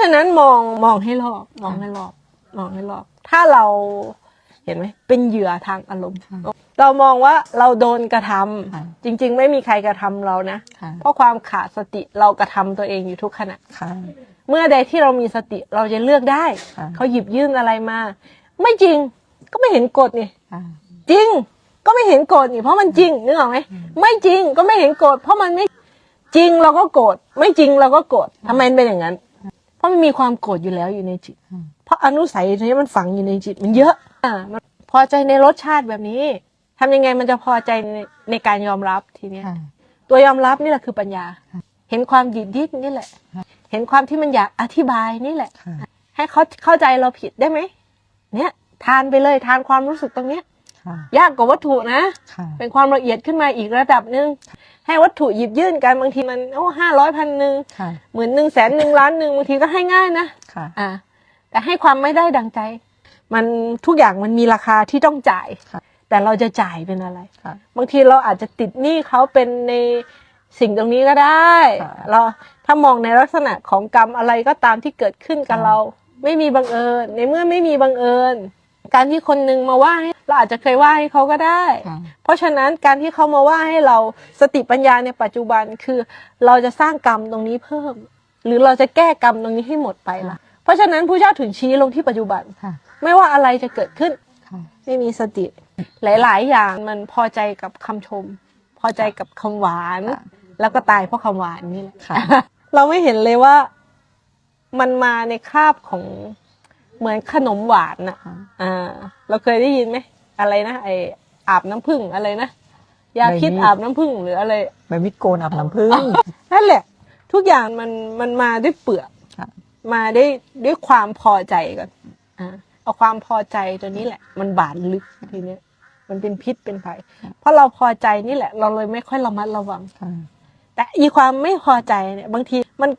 ฉะนั้นมองมองให้รอบมองให้รอบมองให้รอบ ถ้าเราเห็นไหมเป็นเหยื่อทางอารมณ์ค่ะเรามองว่าเราโดนกระทำค่ะจริง ๆ ไม่มีใครกระทำเรานะค่ะเพราะความขาดสติเรากระทำตัวเองอยู่ทุกขณะค่ะเมื่อใดที่เรามีสติเราจะเลือกได้ค่ะเขาหยิบยื่นอะไรมา ไม่จริงก็ไม่เห็นกฎนี่ค่ะจริงก็ไม่เห็นโกรธนี่เพราะมันจริงนึกออกไหมไม่จริงก็ไม่เห็นโกรธเพราะมันไม่จริงเราก็โกรธไม่จริงเราก็โกรธทำไมมันเป็นอย่างนั้น เพราะมันมีความโกรธอยู่แล้วอยู่ในจิตอืมเพราะอนุสัยนี้มันฝังอยู่ในจิต มันเยอะอ่ามันพอใจในรสชาติแบบนี้ทำยังไงมันจะพอใจในในการยอมรับทีเนี้ยค่ะตัวยอมรับนี่แหละคือปัญญาค่ะเห็นความดิดดิ้นนี่แหละค่ะเห็นความที่มันอยากอธิบายนี่แหละค่ะให้เขาเข้าใจเราผิดได้ไหมเนี่ย ทานไปเลยทานความรู้สึกตรงเนี้ยค่ะ ยากกว่าวัตถุนะค่ะเป็นความละเอียดขึ้นมาอีกระดับหนึ่งให้วัตถุหยิบยื่นกันบางทีมันโอ้ห้าร้อยพันหนึ่งค่ะหมื่นหนึ่งแสนหนึ่งล้านหนึ่งบางทีก็ให้ง่ายนะค่ะอ่าแต่ให้ความไม่ได้ดังใจ มันทุกอย่างมันมีราคาที่ต้องจ่ายค่ะแต่เราจะจ่ายเป็นอะไรค่ะบางทีเราอาจจะติดหนี้เขาเป็นในสิ่งตรงนี้ก็ได้ค่ะเราถ้ามองในลักษณะของกรรมอะไรก็ตามที่เกิดขึ้นกับค่ะเรา ไม่มีบังเอิญในเมื่อไม่มีบังเอิญ การที่คนนึงมาว่าให้เราอาจจะเคยว่าให้เขาก็ได้ค่ะเพราะฉะนั้นการที่เขามาว่าให้เราสติปัญญาในปัจจุบันคือ เราจะสร้างกรรมตรงนี้เพิ่ม หรือเราจะแก้กรรมตรงนี้ให้หมดไปล่ะ เพราะฉะนั้นผู้เจ้าถึงชี้ลงที่ปัจจุบันค่ะไม่ว่าอะไรจะเกิดขึ้นค่ะไม่มีสติ หลาย ๆ อย่างมันพอใจกับคำชม พอใจกับคำหวานค่ะแล้วก็ตายเพราะคำหวานนี่แหละค่ะเราไม่เห็นเลยว่ามันมาในคราบของ เหมือนขนมหวานน่ะค่ะอ่า เราเคยได้ยินไหมอะไรนะไออาบน้ำผึ้งอะไรนะยาพิษใบมีดอาบน้ำผึ้งหรืออะไรใบมิดโกนอาบน้ำผึ้งนั่นแหละ ทุกอย่างมันมันมาด้วยเปลือกค่ะมาได้ด้วยความพอใจก่อนอ่าเอาความพอใจตัวนี้แหละ มันบาดลึกทีเนี้ย มันเป็นพิษเป็นภัยเพราะเราพอใจนี่แหละ เราเลยไม่ค่อยระมัดระวังค่ะแต่อีความไม่พอใจเนี่ย บางทีมัน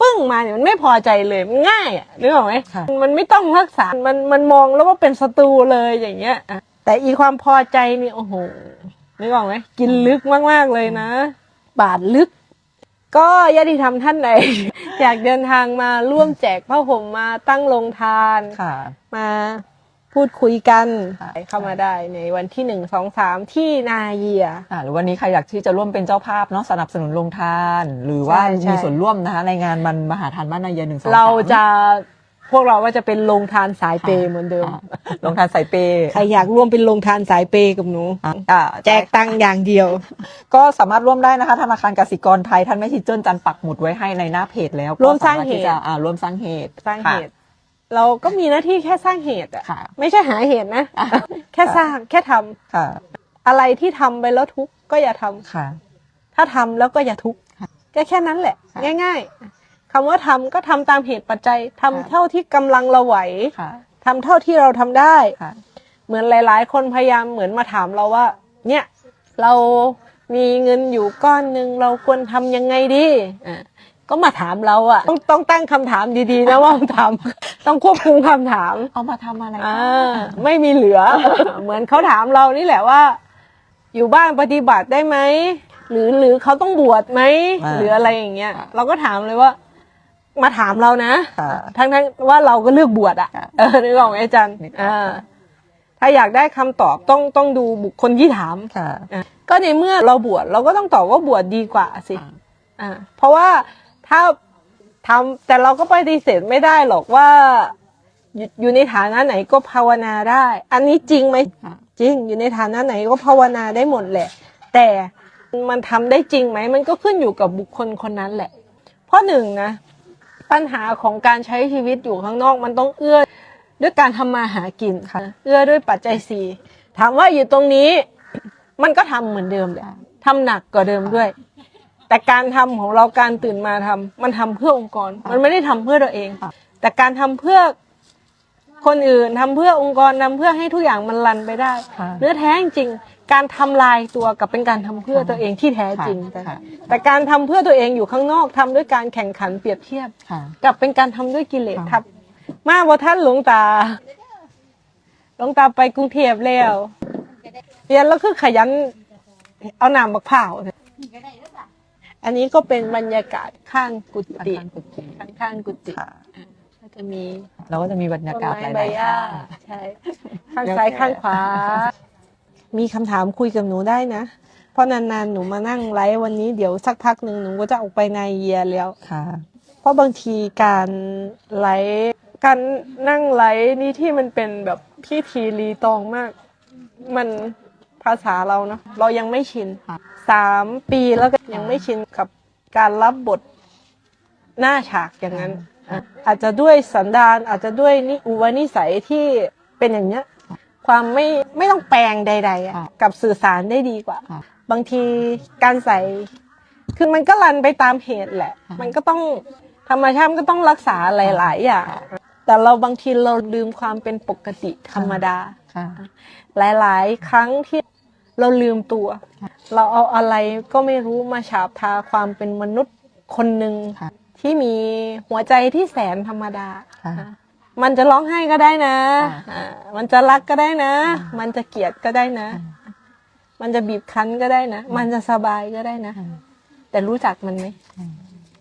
ปึ้งมาเนี่ยมันไม่พอใจเลยมันง่ายอะนึกออกไหมค่ะ มันไม่ต้องรักษา มันมันมองแล้วว่าเป็นศัตรูเลยอย่างเงี้ยอะแต่อีความพอใจนี่โอ้โหนึกออกไหมกินลึกมากๆเลยนะ บาดลึก ก็ญาติธรรมท่านใด อยากเดินทางมาร่วมแจกผ้าห่มมาตั้งโรงทาน ค่ะ มา พูดคุยกันค่ะเข้ามาได้ในวันที่หนึ่งสองสามที่นาเยียอ่าหรือวันนี้ใครอยากที่จะร่วมเป็นเจ้าภาพเนาะสนับสนุนโรงทาน หรือว่าใช่ใช่มีส่วนร่วมนะคะในงานมันมหาทานบ้านนายเยหนึ่งสองเราจะพวกเราก็จะเป็นโรงทานสายเปย์เหมือนเดิมโรงทานสายเปย์ใครอยากร่วมเป็นโรงทานสายเปย์กับหนูอ่าแจกตังค์อย่างเดียว ก็สามารถร่วมได้นะคะธนาคารกสิกรไทยท่านแม่ชิดเจิ้นจันปักหมุดไว้ให้ในหน้าเพจแล้วร่วมสร้างเหตุก็มที่จะอ่าร่วมสร้างเหตุสร้างค่ะเหตุ เราก็มีหน้าที่แค่สร้างเหตุอะค่ะไม่ใช่หาเหตุนะแค่สร้างแค่ทำค่ะอะไรที่ทำไปแล้วทุกข์ก็อย่าทำค่ะ ถ้าทำแล้วก็อย่าทุกข์ค่ะก็แค่นั้นแหละ ค่ะง่ายๆคำว่าทำก็ทำตามเหตุปัจจัยทำค่ะ เท่าที่กำลังเราไหวค่ะทำเท่าที่เราทำได้ ค่ะ เหมือนหลาย ๆ คนพยายามเหมือนมาถามเราว่า เนี่ย เรามีเงินอยู่ก้อนหนึ่งเราควรทำยังไงดีอะก็มาถามเราอะต้องต้องตั้งคำถามดีๆนะว่าถาม ต้องควบคุมคำถามเอามาทำอะไรอ่าไม่มีเหลือ เหมือนเขาถามเรานี่แหละว่า อยู่บ้านปฏิบัติได้ไหมหรือหรือเขาต้องบวชไหมหรืออะไรอย่างเงี้ย เราก็ถามเลยว่า มาถามเรานะค่ะทั้งทั้งๆว่าเราก็เลือกบวชอะค่ะเออนึกออกไหมอาจารย์นึกออก อ่าค่ะถ้าอยากได้คำตอบต้องต้องดูบุคคลที่ถามค่ะอะ ก็ในเมื่อเราบวชเราก็ต้องตอบว่าบวชดีกว่าสิค่ะอ่าเพราะว่าถ้า ทำแต่เราก็ปฏิเสธไม่ได้หรอกว่าอยู่อยู่ในฐานะไหนก็ภาวนาได้ อันนี้จริงไหมค่ะจริง อยู่ในฐานะไหนก็ภาวนาได้หมดแหละ แต่มันทำได้จริงไหมมันก็ขึ้นอยู่กับบุคคลคนนั้นแหละ เพราะหนึ่งนะ ปัญหาของการใช้ชีวิตอยู่ข้างนอกมันต้องเอื้อด้วยการทำมาหากินค่ะ เอื้อด้วยปัจจัยสี่ถามว่าอยู่ตรงนี้ มันก็ทำเหมือนเดิมแหละทำหนักกว่าเดิมด้วย แต่การทำของเราการตื่นมาทำมันทำเพื่อองค์กร มันไม่ได้ทำเพื่อตัวเองค่ะแต่การทำเพื่อคนอื่นทำเพื่อองค์กรทำเพื่อให้ทุกอย่างมันรันไปได้ค่ะเนื้อแท้จริงๆการทำลายตัวกับเป็นการทำเพื่อตัวเองที่แท้จริงค่ะค่ะแต่การทำเพื่อตัวเองอยู่ข้างนอกทำด้วยการแข่งขันเปรียบเทียบค่ะกับเป็นการทำด้วยกิเลสค่ะครับ มาว่าท่านหลวงตาหลวงตาไปกรุงเทพแล้วเรียนแล้วคือขยันเอาน้ำบักเผาว อันนี้ก็เป็นบรรยากาศข้างกุฏิข้างๆกุฏิข้างข้างๆกุฏิค่ะก็จะมีเราก็จะมีบรรยาต้นกาศหไม้ลายใบๆหญ้าข้างใช่ข้างแล้วซ้ายแต่ข้างขวา มีคำถามคุยกับหนูได้นะ เพราะนานๆหนูมานั่งไลฟ์วันนี้เดี๋ยวสักพักหนึ่งหนูก็จะออกไปในเยียแล้วค่ะ เพราะบางทีการไลฟ์การนั่งไลฟ์นี่ที่มันเป็นแบบพิธีรีตองมาก มัน ภาษาเราเนาะเรายังไม่ชินค่ะสามปีแล้วก็ยังไม่ชินกับการรับบทหน้าฉากอย่างนั้นอะอาจจะด้วยสันดานอาจจะด้วยนิอุปนิสัยที่เป็นอย่างเนี้ย ความไม่ไม่ต้องแปลงใดๆอะค่ะกับสื่อสารได้ดีกว่าค่ะบางทีการใส่คือมันก็รันไปตามเหตุแหละค่ะมันก็ต้องธรรมชาติมันก็ต้องรักษาหลาย ๆ อย่าง แต่เราบางทีเราลืมความเป็นปกติธรรมดาค่ะหลาย ๆ ครั้งที่ เราลืมตัว เราเอาอะไรก็ไม่รู้มาฉาบทาความเป็นมนุษย์คนหนึ่งค่ะที่มีหัวใจที่แสนธรรมดาค่ะอะมันจะร้องไห้ก็ได้นะค่ะอะมันจะรักก็ได้นะค่ะมันจะเกลียดก็ได้นะ มันจะบีบคั้นก็ได้นะ มันจะสบายก็ได้นะค่ะแต่รู้จักมันไหมค่ะ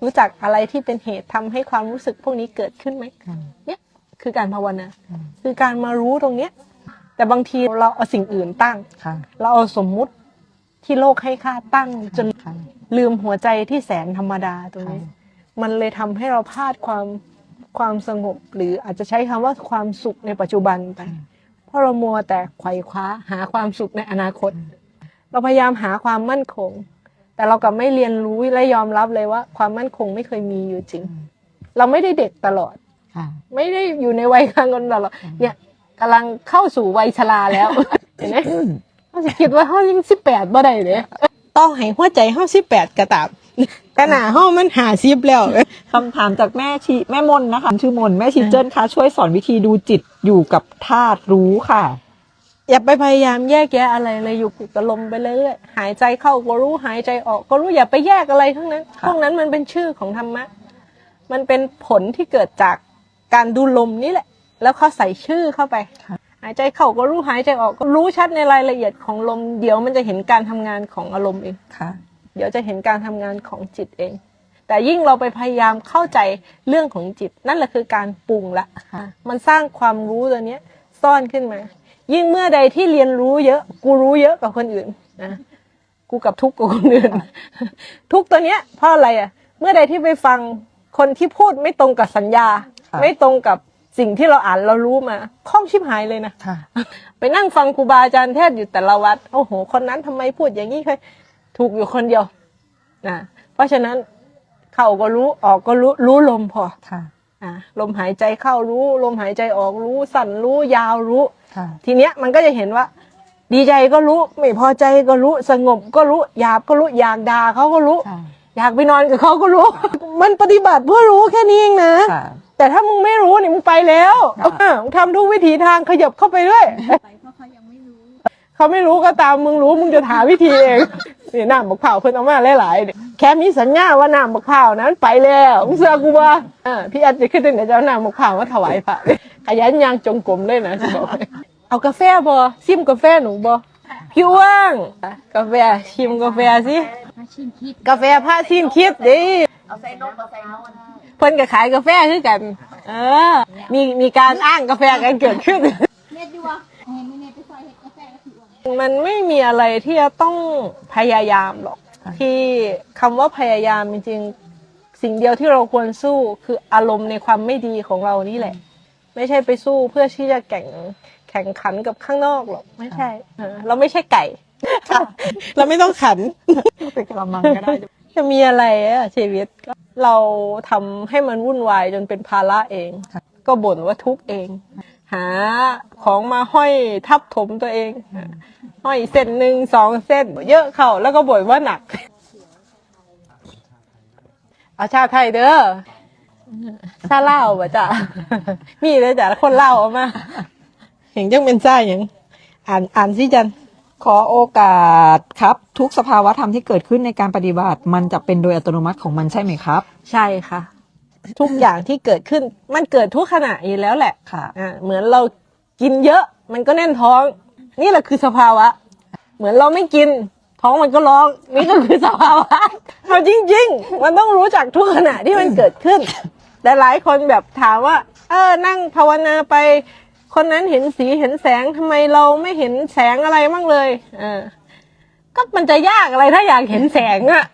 รู้จักอะไรที่เป็นเหตุทำให้ความรู้สึกพวกนี้เกิดขึ้นไหมค่ะเนี่ยคือการภาวนาค่ะคือการมารู้ตรงเนี้ย แต่บางทีเราเอาสิ่งอื่นตั้ง ค่ะ เราเอาสมมุติที่โลกให้ค่าตั้งจนค่ะ ลืมหัวใจที่แสนธรรมดาตรงนี้ ค่ะ มันเลยทำให้เราพลาดความความสงบ หรืออาจจะใช้คำว่าความสุขในปัจจุบันไป เพราะเรามัวแต่ไขว่คว้าหาความสุขในอนาคต เราพยายามหาความมั่นคง แต่เรากลับไม่เรียนรู้และยอมรับเลยว่า ความมั่นคงไม่เคยมีอยู่จริง เราไม่ได้เด็กตลอด ค่ะ ไม่ได้อยู่ในวัยกลางคนตลอดเนี่ย กำลังเข้าสู่วัยชราแล้ว เห็นไหมเขาจะคิดว่าเขายังสิบแปดบ่ได้เลยต้องให้หัวใจเขาสิบแปดกระตับแต่หน้าเขามันหาสิบแล้ว คำถามจากแม่ชีแม่มนนะคะชื่อมนแม่ชีเจิ้นคะช่วยสอนวิธีดูจิตอยู่กับธาตุรู้ค่ะ อย่าไปพยายามแยกแยะอะไรเลยอยู่กับลมไปเรื่อยๆหายใจเข้าก็รู้หายใจออกก็รู้อย่าไปแยกอะไรทั้งนั้นค่ะพวกนั้นมันเป็นชื่อของธรรมะ มันเป็นผลที่เกิดจากการดูลมนี่แหละ แล้วเขาใส่ชื่อเข้าไป หายใจเข้าก็รู้หายใจออกก็รู้ชัดในรายละเอียดของลม เดี๋ยวมันจะเห็นการทำงานของอารมณ์เองค่ะ เดี๋ยวจะเห็นการทำงานของจิตเอง แต่ยิ่งเราไปพยายามเข้าใจเรื่องของจิต นั่นแหละคือการปรุงละค่ะมันสร้างความรู้ตัวเนี้ยซ่อนขึ้นมา ยิ่งเมื่อใดที่เรียนรู้เยอะ กูรู้เยอะกว่าคนอื่นนะกูกับทุกข์กว่าคนอื่น ทุกข์ตัวเนี้ยเพราะอะไรอะ เมื่อใดที่ไปฟังคนที่พูดไม่ตรงกับสัญญาค่ะไม่ตรงกับ สิ่งที่เราอ่านเรารู้มาคล่องชิบหายเลยนะค่ะ ไปนั่งฟังครูบาอาจารย์เทศน์อยู่แต่ละวัด โอ้โห คนนั้นทำไมพูดอย่างนี้เคยถูกอยู่คนเดียวนะเพราะฉะนั้นเข้าก็รู้ออกก็รู้รู้ลมพอค่ะอะลมหายใจเข้ารู้ ลมหายใจออกรู้ สั่นรู้ยาวรู้ค่ะทีเนี้ยมันก็จะเห็นว่า ดีใจก็รู้ ไม่พอใจก็รู้สงบก็รู้หยาบก็รู้อยากด่าเขาก็รู้ค่ะอยากไปนอนกับเขาก็รู้ มันปฏิบัติเพื่อรู้แค่นี้เองนะค่ะ แต่ถ้ามึงไม่รู้นี่มึงไปแล้วค่ะอะมึงทำทุกวิถีทางขยับเข้าไปเรื่อยไปเพราะเขายังไม่รู้เขาไม่รู้ก็ตามมึงรู้มึงจะหาวิธีเองนี่น้ำบักเผาวเพิ่นเอามาหลายๆเนี่ยแค่มีสัญญาว่าน้ำบักเผาวนั้นไปแล้วมึงเสือกูบ่อ่าพี่อาจจะขึ้นเดี๋ยวจะเอาน้ำบักเผาวมาถวายพระขยันยางจงกรมเลยนะจะบอกให้เอากาแฟบ่ซิมกาแฟหนูบ่พี่อ้วงอะกาแฟชิมกาแฟสิมาชิมคิดกาแฟพระซิมคิดดิเอาใส่นมเอาใส่นม เพิ่นก็ขายกาแฟคือกัน เออ มีมีการอ้างกาแฟกันเกิดขึ้นเน็ตดูวะเห็นไม่เน็ตไปใส่เห็ดกาแฟก็ถือว่ามันไม่มีอะไรที่จะต้องพยายามหรอกค่ะที่คำว่าพยายามจริงๆสิ่งเดียวที่เราควรสู้คืออารมณ์ในความไม่ดีของเรานี่แหละ ไม่ใช่ไปสู้เพื่อที่จะแข่งแข่งขันกับข้างนอกหรอกไม่ใช่เออเราไม่ใช่ไก่ เราไม่ต้องขัน เป็นกระมังก็ได้ จะมีอะไรอะชีวิตก็ เราทำให้มันวุ่นวายจนเป็นภาระเอง ก็บ่นว่าทุกเอง หาของมาห้อยทับถมตัวเอง ห้อยเส้นหนึ่งสองเส้น เยอะเข้าแล้วก็บ่นว่าหนัก เอาชาไทยเด้อชาเล่าบ่จ้ะมีเลยจ้ะคนเล่าวเอามาเห็นจังเป็นซ่าอย่างอ่านอ่านสิจัน ขอโอกาสครับ ทุกสภาวะธรรมที่เกิดขึ้นในการปฏิบัติ มันจะเป็นโดยอัตโนมัติของมันใช่ไหมครับ ใช่ค่ะ ทุกอย่างที่เกิดขึ้นมันเกิดทุกขณะอยู่แล้วแหละค่ะอ่าเหมือนเรากินเยอะ มันก็แน่นท้อง นี่แหละคือสภาวะ เหมือนเราไม่กิน ท้องมันก็ร้อง นี่ก็คือสภาวะเอาจริง ๆ มันต้องรู้จักทุกขณะที่มันเกิดขึ้น แต่หลายคนแบบถามว่า เออนั่งภาวนาไป คนนั้นเห็นสีเห็นแสงทำไมเราไม่เห็นแสงอะไรบ้างเลยเออก็มันจะยากอะไรถ้าอยากเห็นแสงอะ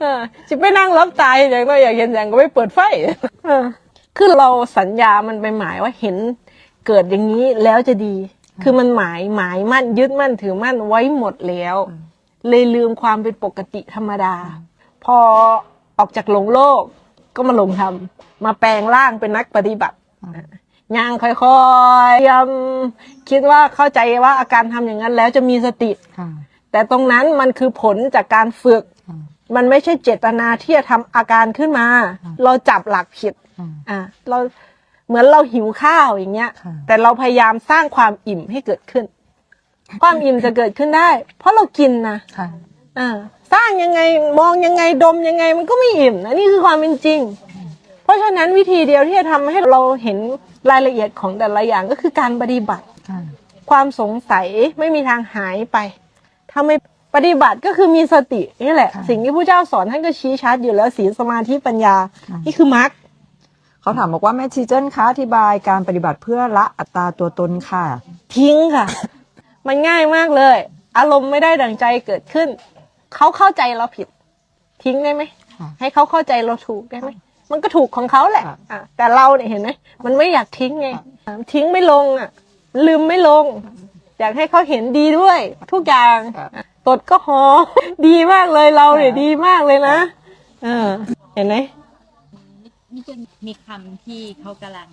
เออจะไปนั่งรับตายอย่างน้อยอยากเห็นแสงก็ไม่เปิดไฟเออคือเราสัญญามันไปหมายว่าเห็นเกิดอย่างนี้แล้วจะดี คือมันหมายหมายมั่นยึดมั่นถือมั่นไว้หมดแล้ว เลยลืมความเป็นปกติธรรมดา พอออกจากหลงโลกก็มาลงธรรมมาแปลงร่างเป็นนักปฏิบัติ ย่างค่อยๆยำคิดว่าเข้าใจว่าอาการทำอย่างนั้นแล้วจะมีสติค่ะแต่ตรงนั้นมันคือผลจากการฝึกค่ะมันไม่ใช่เจตนาที่จะทำอาการขึ้นมา เราจับหลักผิดค่ะอะเราเหมือนเราหิวข้าวอย่างเงี้ยค่ะแต่เราพยายามสร้างความอิ่มให้เกิดขึ้น ความอิ่มจะเกิดขึ้นได้ เพราะเรากินนะค่ะอ่าสร้างยังไงมองยังไงดมยังไงมันก็ไม่อิ่มนะนี่คือความเป็นจริง เพราะฉะนั้นวิธีเดียวที่จะทำให้เราเห็นรายละเอียดของแต่ละอย่างก็คือการปฏิบัติ ค่ะความสงสัยไม่มีทางหายไปถ้าไม่ปฏิบัติก็คือมีสตินี่แหละค่ะสิ่งที่ผู้เจ้าสอนท่านก็ชี้ชัดอยู่แล้วศีลสมาธิปัญญาค่ะนี่คือมรรค เขาถามบอกว่าแม่ชีเจิ้นคะอธิบายการปฏิบัติเพื่อละอัตราตัวตนค่ะ ทิ้งค่ะ มันง่ายมากเลย อารมณ์ไม่ได้ดังใจเกิดขึ้น เขาเข้าใจเราผิด ทิ้งได้ไหม ค่ะ ให้เขาเข้าใจเราถูกได้ไหม มันก็ถูกของเขาแหละค่ะอะแต่เราเนี่ยเห็นไหมมันไม่อยากทิ้งไงอะทิ้งไม่ลงอะ ลืมไม่ลง อยากให้เขาเห็นดีด้วย ทุกอย่างค่ะอะตดก็หอมดีมากเลยเราเนี่ยดีมากเลยนะเออเห็นไหมนี่จะมีคำที่เขากำลัง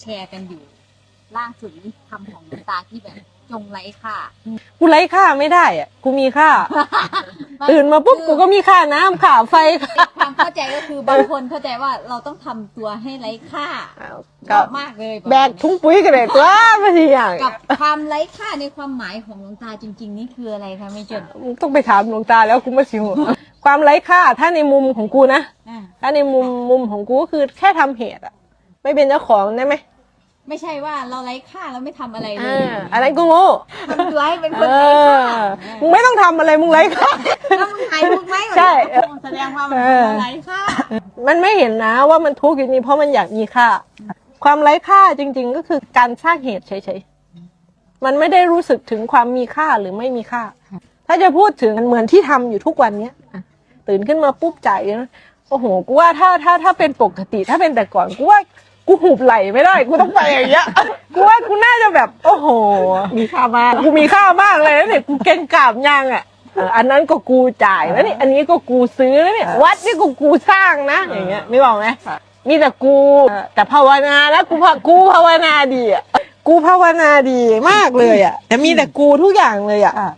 แชร์กันอยู่ ล่าสุดนี้คำของหลวงตาที่แบบ จงไร้ค่า กูไร้ค่าไม่ได้อะกูมีค่า ตื่นมาปุ๊บกูก็มีค่าน้ำค่าไฟค่าความเข้าใจก็คือบางคนเข้าใจว่าเราต้องทำตัวให้ไร้ค่าชอบมากเลยแบกทุงปุ๋ยกันเลยตัวไม่ใช่อย่างกับความไร้ค่าในความหมายของหลวงตาจริง ๆ นี่คืออะไรคะไม่เจนต้องไปถามหลวงตาแล้วกูไม่สิวความไร้ค่าถ้าในมุมของกูนะ อ่า ถ้าในมุมมุมของกูก็คือแค่ทำเหตุอะไม่เป็นเจ้าของได้ไหม ไม่ใช่ว่าเราไร้ค่าแล้วไม่ทำอะไรเลอ่ายอันนั้นกูโง่ทำไร้เป็นคเอนไร้ค่าอมึงไม่ต้องทำอะไรมึงไร้ค่าแล้วมึงหายมุกไหมใช่ แสดงว่ามันเออไร้ค่ามันไม่เห็นนะว่ามันทุกข์อยู่นี่เพราะมันอยากมีค่า ความไร้ค่าจริง ๆ ก็คือการสร้างเหตุเฉยๆ มันไม่ได้รู้สึกถึงความมีค่าหรือไม่มีค่า ถ้าจะพูดถึงเหมือนที่ทำอยู่ทุกวันเนี้ยอะตื่นขึ้นมาปุ๊บจ่ายนะโอ้โหกูว่าถ้าถ้าถ้าเป็นปกติถ้าเป็นแต่ก่อนกูว่า กูหุบไหลไม่ได้ กูต้องไปอย่างเงี้ยกูว่ากูน่าจะแบบ โอ้โห มีค่ามากกูมีค่ามากเลยนะเนี่ยกูเก่งกาบยังอะเอออันนั้นก็กูจ่ายแล้วนี่อันนี้ก็กูซื้อแล้วเนี่ยวัดนี่ก็กูสร้างนะอย่างเงี้ยไม่บอกไหมค่ะมีแต่กูเออแต่ภาวนาแล้วกูภากูภาวนาดีอะกูภาวนาดีมากเลยอะแต่มีแต่กูทุกอย่างเลยอะค่ะ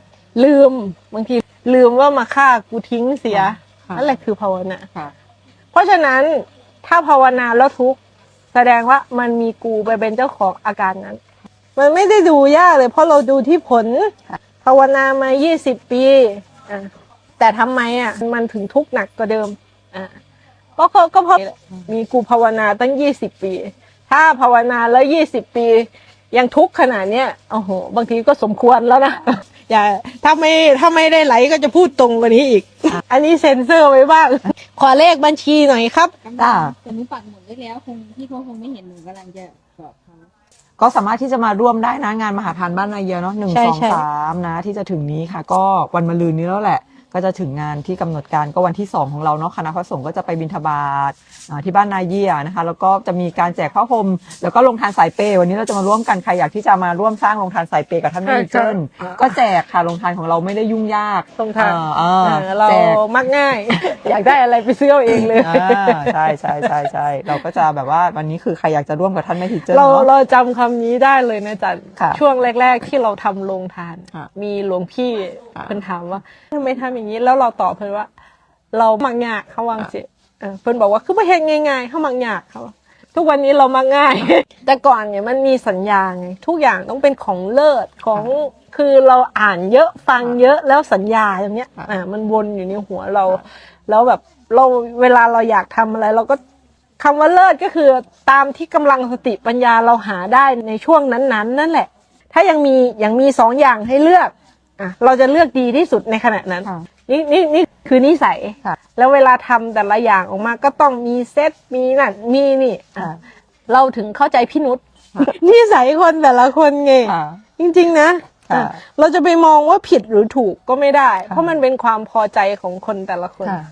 ลืมบางทีลืมว่ามาฆ่ากูทิ้งเสียค่ะนั่นแหละคือภาวนาค่ะเพราะฉะนั้นถ้าภาวนาแล้วทุกข์ แสดงว่ามันมีกูไปเป็นเจ้าของอาการนั้น มันไม่ได้ดูยากเลย เพราะเราดูที่ผลภาวนามา 20 ปีอะแต่ทำไมอะมันถึงทุกข์หนักกว่าเดิมอะก็ก็ก็เพราะมีกูภาวนาตั้ง 20 ปี ถ้าภาวนาแล้ว 20 ปี ยังทุกข์ขนาดเนี้ยโอ้โห บางทีก็สมควรแล้วนะ อย่าถ้าไม่ถ้าไม่ได้ไหลก็จะพูดตรงกว่านี้อีก อันนี้เซ็นเซอร์ไว้บ้าง ขอเลขบัญชีหน่อยครับจ้าแต่หนูปักหมุดไว้แล้วคงที่เขาคงไม่เห็นหนูกำลังจะบอกเขาก็สามารถที่จะมาร่วมได้นะงานมหาทานบ้านนายเยอะเนาะหนึ่งใช่สองใช่สามนะ ที่จะถึงนี้ค่ะ ก็วันมะรืนนี้แล้วแหละ ก็จะถึงงานที่กำหนดการก็วันที่ 2 ของเราเนาะคณะพระสงฆ์ก็จะไปบิณฑบาตอ่าที่บ้านนาเยียนะคะแล้วก็จะมีการแจกผ้าห่มแล้วก็ลงทานสายเปย์วันนี้เราจะมาร่วมกันใครอยากที่จะมาร่วมสร้างลงทานสายเปย์กับท่านแม่ดิเจิ้นก็แจกค่ะลงทานของเราไม่ได้ยุ่งยากตรงทางเออเออเออเราแจกมักง่าย อยากได้อะไรไปซื้อเอาเองเลยอ่าใช่ใช่ใช่ใช่เราก็จะแบบว่าวันนี้คือใครอยากจะร่วมกับท่านแม่ทิเจิ้นเราเนาะเราจำคำนี้ได้เลยนะจันค่ะช่วงแรก ๆ ที่เราทำโรงทานค่ะมีหลวงพี่ค่ะเพิ่นถามว่าทำไมทำอย่างนี้แล้วเราตอบเพิ่นว่า เรามักยากเขาวาจังสิเออเพิ่นบอกว่าคือไม่เห็นง่ายๆเขามักยากเขาทุกวันนี้เรามักง่าย แต่ก่อนเนี่ยมันมีสัญญาไงทุกอย่างต้องเป็นของเลิศของคือเราอ่านเยอะฟังเยอะแล้วสัญญาอย่างเนี้ยค่ะอ่ามันวนอยู่ในหัวเรา แล้วแบบเราเวลาเราอยากทำอะไร เราก็คำว่าเลิศก็คือตามที่กำลังสติปัญญาเราหาได้ในช่วงนั้นๆ นั่นแหละ ถ้ายังมียังมีสองอย่างให้เลือก อะเราจะเลือกดีที่สุดในขณะนั้น ค่ะ นี่นี่นี่คือนิสัย ค่ะ แล้วเวลาทำแต่ละอย่างออกมาก็ต้องมีเซตมีนั่นมีนี่อะค่ะเราถึงเข้าใจพี่นุชนิสัยคนแต่ละคนไง ค่ะ จริงๆนะค่ะอะเราจะไปมองว่าผิดหรือถูกก็ไม่ได้ ค่ะ เพราะมันเป็นความพอใจของคนแต่ละคนค่ะ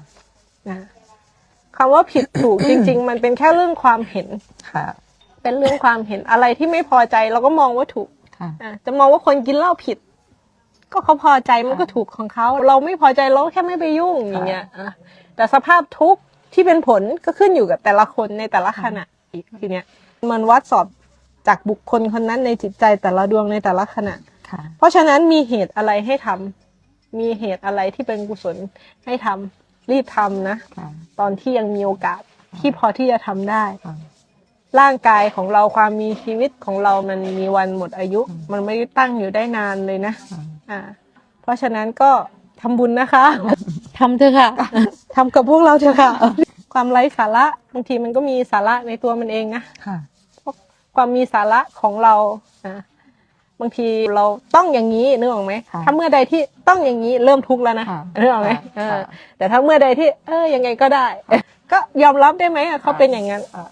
นะคำว่าผิดถูก จริง ๆ มันเป็นแค่เรื่องความเห็น ค่ะ เป็นเรื่องความเห็นอะไรที่ไม่พอใจ เราก็มองว่าถูกค่ะ อะจะมองว่าคนกินเหล้าผิด ก็เขาพอใจมันก็ถูกของเขาเราไม่พอใจเราก็แค่ไม่ไปยุ่งอย่างเงี้ยอะแต่สภาพทุกข์ที่เป็นผลก็ขึ้นอยู่กับแต่ละคนในแต่ละขณะอีกทีเนี้ยมันวัดสอบจากบุคคลคนนั้นในจิตใจแต่ละดวงในแต่ละขณะค่ะเพราะฉะนั้นมีเหตุอะไรให้ทำมีเหตุอะไรที่เป็นกุศลให้ทำรีบทำนะค่ะตอนที่ยังมีโอกาสที่พอที่จะทำได้ค่ะร่างกายของเราความมีชีวิตของเรามันมีวันหมดอายุอืมมันไม่ได้ตั้งอยู่ได้นานเลยนะค่ะ อ่าเพราะฉะนั้นก็ทำบุญนะคะ ทำเถอะค่ะ ทำกับพวกเราเถอะค่ะ ความไร้สาระบางทีมันก็มีสาระในตัวมันเองนะค่ะ ความมีสาระของเราอะบางทีเราต้องอย่างนี้นึกออกไหมค่ะถ้าเมื่อใดที่ต้องอย่างนี้เริ่มทุกข์แล้วนะค่ะนึกออกไหมค่ะเออแต่ถ้าเมื่อใดที่ เออยังไงก็ได้ ก็ยอมรับได้ไหมอะเขาเป็นอย่างนั้นอ่า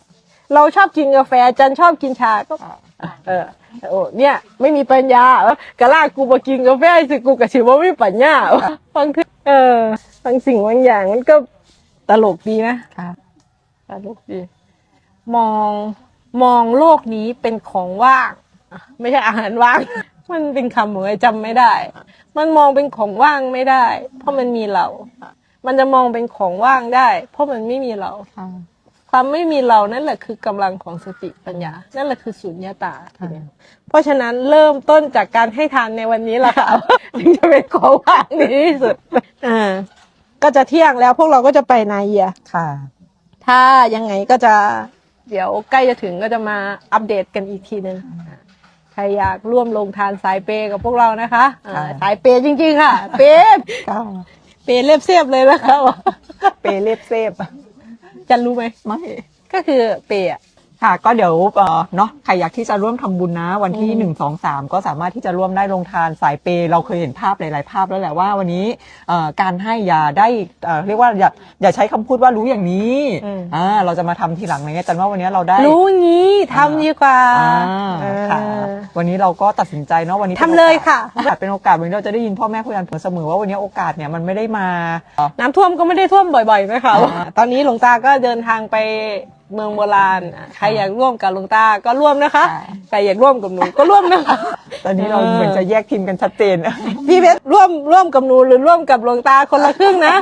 เราชอบกินกาแฟจันชอบกินชาก็อ่าเออ โอ้เนี่ย ไม่มีปัญญาเออกะลากกูมากินกาแฟสิกูกะชิว่าไม่มีปัญญาบางทีเออบางสิ่งบางอย่างมันก็ตลกดีนะค่ะตลกดี มองมองโลกนี้เป็นของว่างอะไม่ใช่อาหารว่าง มันเป็นคำของไอ้จำไม่ได้ มันมองเป็นของว่างไม่ได้ เพราะมันมีเรา มันจะมองเป็นของว่างได้ เพราะมันไม่มีเรา ค่ะความไม่มีเรานั่นแหละคือกำลังของสติปัญญา นั่นแหละคือสุญญตาค่ะเพราะฉะนั้นเริ่มต้นจากการให้ทานในวันนี้แหละค่ะถึงจะเป็นของว่างดีที่สุดอ่าก็จะเที่ยงแล้วพวกเราก็จะไปนาเยียค่ะ ถ้ายังไงก็จะเดี๋ยวใกล้จะถึงก็จะมาอัปเดตกันอีกทีหนึ่งใครอยากร่วมลงทานสายเปย์กับพวกเรานะคะอ่าค่ะสายเปย์จริงๆค่ะ เปย์ค่ะเปย์เรียบเสียบเลยนะคะเปเล็บเซฟ จะรู้ไหมไม่ก็คือเปย์อะ ค่ะก็เดี๋ยวเอ่อเนาะใครอยากที่จะร่วมทำบุญนะ วันที่อืมหนึ่งสองสามก็สามารถที่จะร่วมได้ลงทานสายเปย์เราเคยเห็นภาพหลาย ๆ ภาพแล้วแหละว่าวันนี้เอ่อการให้อย่าได้เอ่อเรียกว่าอย่าอย่าใช้คำพูดว่ารู้อย่างนี้อ่าเราจะมาทำทีหลังอะไรเงี้ยแต่ว่าวันนี้เราได้ รู้งี้ทำดีกว่าอ่าเออ ค่ะ วันนี้เราก็ตัดสินใจเนาะวันนี้ทำเลยค่ะโอกาสเป็นโอกาสวันนี้เราจะได้ยินพ่อแม่คุยกันเสมอว่าวันนี้โอกาสเนี่ยมันไม่ได้มาเอ่อน้ำท่วมก็ไม่ได้ท่วมบ่อยๆนะคะอ่า ตอนนี้หลวงตาก็เดินทางไป เมืองโบราณอะใครอยากร่วมกับหลวงตาก็ร่วมนะคะค่ะใครอยากร่วมกับหนูก็ร่วมนะคะ ตอนนี้เราเออเหมือนจะแยกทีมกันชัดเจนพี่เพชรร่วมร่วมกับหนูหรือร่วมกับหลวงตาคนละครึ่งนะ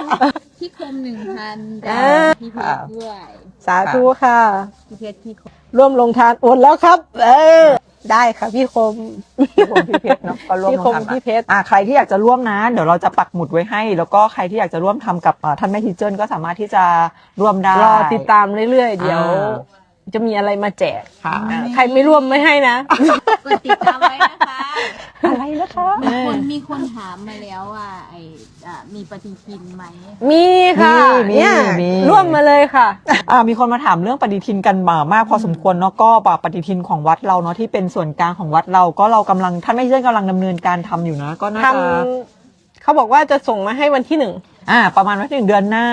พี่คมหนึ่งพันอ่าพี่เพชรด้วย สาธุค่ะ พี่เพชรพี่คมร่วมลงทานโอนแล้วครับ เออ ได้ค่ะพี่คม พี่คมพี่เพชรเนาะก็ร่วมพี่คมลงทำพี่เพชร อะใครที่อยากจะร่วมนะเดี๋ยวเราจะปักหมุดไว้ให้ แล้วก็ใครที่อยากจะร่วมทำกับอ่าท่านแม่ทีเจิ้นก็สามารถที่จะร่วมได้ รอติดตามเรื่อยๆ เดี๋ยว อ่าจะมีอะไรมาแจกค่ะ อ่าใครไม่ร่วมไม่ให้นะ กดติดตามไว้นะคะ อะไรนะคะ มีคนมีคนถามมาแล้วว่าไออะ มีปฏิทินไหม มีค่ะมีเนี่ยมี ร่วมมาเลยค่ะ อ่ามีคนมาถามเรื่องปฏิทินกันมามาก พอสมควรเนาะก็ปฏิทินของวัดเราเนาะที่เป็นส่วนกลางของวัดเราก็เรากำลังท่านแม่ทีเจิ้นกำลังดำเนินการทำอยู่นะ ก็น่าทจะำเขาบอกว่าจะส่งมาให้วันที่หนึ่ง อ่าประมาณวันที่หนึ่งเดือนหน้า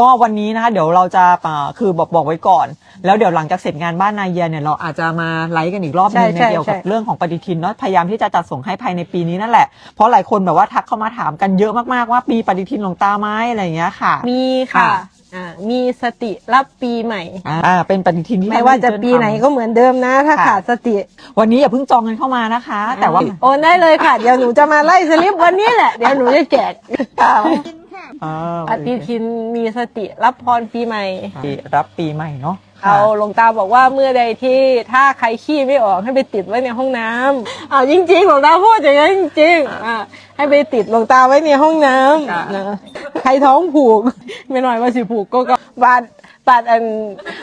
ก็วันนี้นะคะเดี๋ยวเราจะอ่าคือบอกบอกไว้ก่อน แล้วเดี๋ยวหลังจากเสร็จงานบ้านนายเยียเนี่ยเราอาจจะมาไลฟ์กันอีกรอบหนึงใช่ในใช่เกี่ยวกับใช่ เรื่องของปฏิทินเนาะพยายามที่จะจัดส่งให้ภายในปีนี้นั่นแหละเพราะหลายคนแบบว่าทักเข้ามาถามกันเยอะมากๆว่าปีปฏิทินหลวงตาไหมอะไรอย่างเงี้ยค่ะ มีค่ะค่ะ อ่ามีสติรับปีใหม่ อ่าเป็นปฏิทินที่ไม่ว่าจะท่นปีเจิ้นไหนทำก็เหมือนเดิมนะ ถ้าค่ะขาดสติวันนี้อย่าเพิ่งจองกันเข้ามานะคะ แต่ว่า โอนได้เลยค่ะ เดี๋ยวหนูจะมาไล่สลิปวันนี้แหละ เดี๋ยวหนูจะแจก อ่าปฏิทินมีสติรับพรปีใหม่รับปีใหม่เนาะเอาหลวงตาบอกว่าเมื่อใดที่ถ้าใครขี้ไม่ออกให้ไปติดไว้ในห้องน้ำเอาจริงๆหลวงตาพูดอย่างนั้นจริงๆอ่าให้ไปติดหลวงตาไว้ในห้องน้ำนะใครท้องผูก ไม่หน่อยว่าสิผูกก็ก็บาดบาดอัน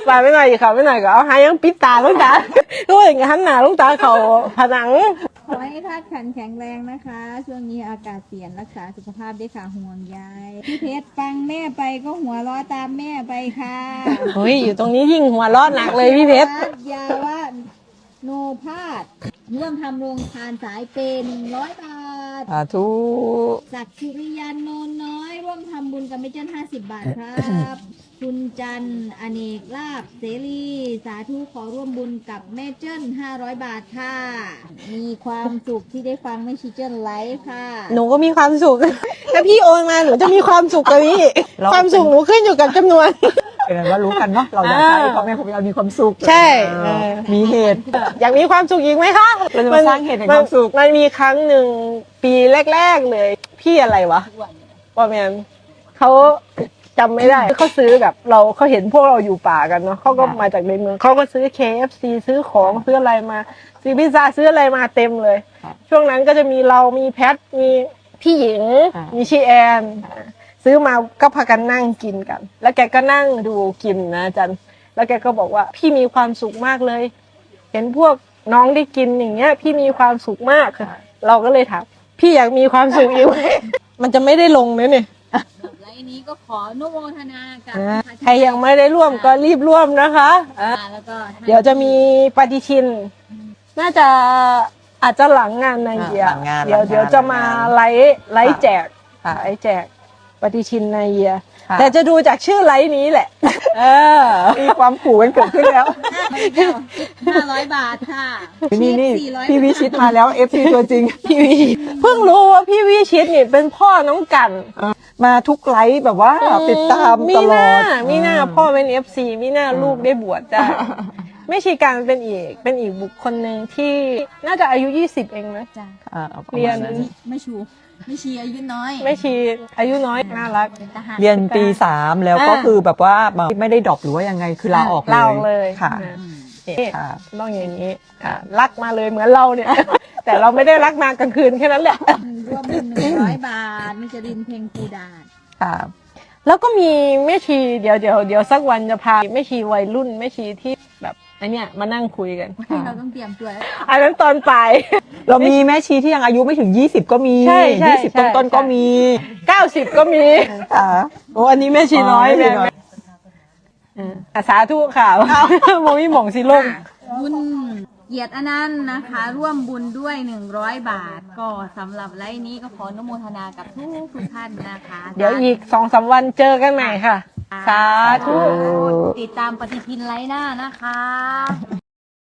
บาดไม่หน่อยค่ะไม่หน่อยก็เอาหายังปิดตาหลวงตาก็อย่างนั้นหนาหลวงตาเขาผนัง ขอให้ธาตุขันแข็งแรงนะคะ ช่วงนี้อากาศเปลี่ยนรักษาสุขภาพด้วยค่ะห่วงใยพี่เพชรฟังแม่ไปก็หัวเร้อตามแม่ไปค่ะเฮ้ยอยู่ตรงนี้ยิ่งหัวเร้อนหนักเลยพี่เพชร ยาว่าโนพาดร่วมทำโรงทานสายเปย์หนึ่งร้อยบาททสาธุศักดิ์สุริยันโนนน้อย ร่วมทำบุญกับเมเจนห้าสิบบาทครับ คุณจันทร์อเนกลาบเสรีสาธุขอร่วมบุญกับแม่เจิ้นห้าร้อยบาทค่ะ มีความสุขที่ได้ฟังแม่ชีเจิ้นไลฟ์ค่ะ หนูก็มีความสุข ถ้าพี่โอนมาหนูจะมีความสุขกับพี่ เรา ความสุขหนูขึ้นอยู่กับจำนวน เป็นไงว่ารู้กันเนาะเราอยากให้พ่อแม่ของเรามีความสุขใช่เออเออ มีเหตุ อยากมีความสุขอีกไหมคะเราจะมาสร้างเหตุแห่งความสุขนมันมีครั้งหนึ่งปีแรก ๆเลย พี่อะไรวะ ว่าแมนเขาจำไม่ได้เขาซื้อแบบเราเขาเห็นพวกเราอยู่ป่ากันเนาะเขาก็มาจากในเมืองเขาก็ซื้อ KFC ซื้อของซื้ออะไรมาซื้อพิซซ่าซื้ออะไรมาเต็มเลย ครับช่วงนั้นก็จะมีเรามีแพทมีพี่หญิง อ่ามี มีชีแอน ซื้อมาก็พากันนั่งกินกัน แล้วแกก็นั่งดูกินนะอาจันแล้วแกก็บอกว่าพี่มีความสุขมากเลย เห็นพวกน้องได้กินอย่างเงี้ย พี่มีความสุขมากค่ะเราก็เลยถามพี่อยากมีความสุขอีกไหม มันจะไม่ได้ลงนะเนี่ยไลฟ์นี้ก็ขออนุโมทนากับอ่าใครยังไม่ได้ร่วมก็รีบร่วมนะคะอ่าอ่าแล้วก็ให้เดี๋ยวจะมีปฏิทิน น่าจะอาจจะหลังงานนายเยียหลังงานเดี๋ยวหลังงานเดี๋ยวจะมาหลังงาน ไลฟ์ไลฟ์แจกค่ะไลฟ์แจก ปฏิทินนายเยียค่ะ แต่จะดูจากชื่อไลฟ์นี้แหละ เออ มีความขู่กันเกิดขึ้นแล้ว ห้าร้อยบาทค่ะนี่นี่สี่ร้อยพี่วิชิตมาแล้ว FC ตัวจริง พี่วิชิต เพิ่งรู้ว่าพี่วิชิตนี่เป็นพ่อน้องกันมาทุกไลฟ์แบบว่าติดตามมีตหลอน้าดมีหน้าพ่อเป็นเอฟซีมีหน้าลูกได้บวชได้ไม่ชีการเป็นอีกเป็นอีกบุคคลหนึ่งที่น่าจะอายุ 20 เองนะ จ้ะอ่าประมาณเรียนนั้นไม่ชู ไม่ชีอายุน้อย ไม่ชีอายุน้อยน่ารัก เป็นทหาร เรียนปีสามแล้วก็อ่า คือแบบว่าไม่ได้ดรอปหรือว่ายังไงคือลาออกเลยลาออกเลยค่ะอ่าอืมนี่ค่ะ ต้องอย่างนี้อะรักมาเลยเหมือนเราเนี่ย แต่เราไม่ได้รักมากลางคืนแค่นั้นแหละรวมเป็นหนึ่งร้อยบาทมิจรินเพลงปูดาดค่ะ แล้วก็มีแม่ชีเดี๋ยวเดี๋ยวเดี๋ยวสักวันจะพาแม่ชีวัยรุ่นแม่ชีที่แบบ ไอเนี้ยมานั่งคุยกันให้เราต้องเตรียมตัวแล้วอันนั้นตอนปลายเรามีแม่ชีที่ยังอายุไม่ถึง 20 ก็มีใช่ใช่20ใช่ต้นๆก็มีเก้าสิบก็มีค่ะโอ้อันนี้แม่ชีน้อยอ๋อแม่ชีแม่น้อยอืมอะสาธุค่ะโมมิหม่องสิลง บุญ เกียรติอนันต์นะคะ ร่วมบุญด้วย 100 บาท ก็สำหรับไลฟ์นี้ก็ขออนุโมทนากับทุกทุกท่านนะคะเดี๋ยวอีกสองสามวันเจอกันใหม่ค่ะ สาธุ ติดตามปฏิทินไลฟ์หน้านะคะ